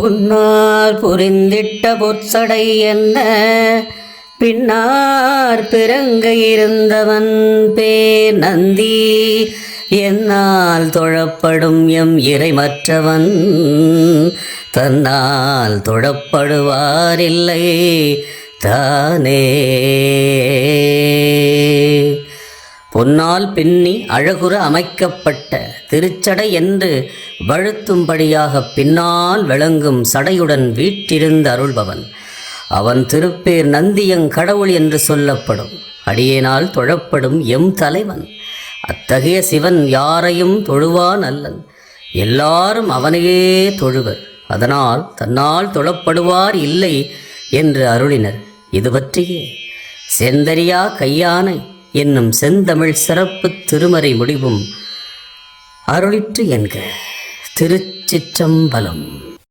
புன்னார் புரிந்திட்ட பொற்சடை என்ன? பின்னார் பிறங்க இருந்தவன் பேர் நந்தி. என்னால் தொழப்படும் எம் இறைமற்றவன் தன்னால் தொழப்படுவாரில்லை தானே. பொன்னால் பின்னி அழகுற அமைக்கப்பட்ட திருச்சடை என்று வழுத்தும்படியாக பின்னால் விளங்கும் சடையுடன் வீற்றிருந்து அருள்பவன். அவன் திருப்பேர் நந்தியங் கடவுள் என்று சொல்லப்படும். அடியேனால் தொழப்படும் எம் தலைவன். அத்தகைய சிவன் யாரையும் தொழுவான் அல்லன் எல்லாரும் அவனையே தொழுவர். அதனால் தன்னால் தொழப்படுவார் இல்லை என்று அருளினர். இது பற்றியே. செந்தரியா கையானை என்னும் செந்தமிழ் சிறப்பு திருமறை முடிவும் அருளிற்று என்க. திருச்சிற்றம்பலம்.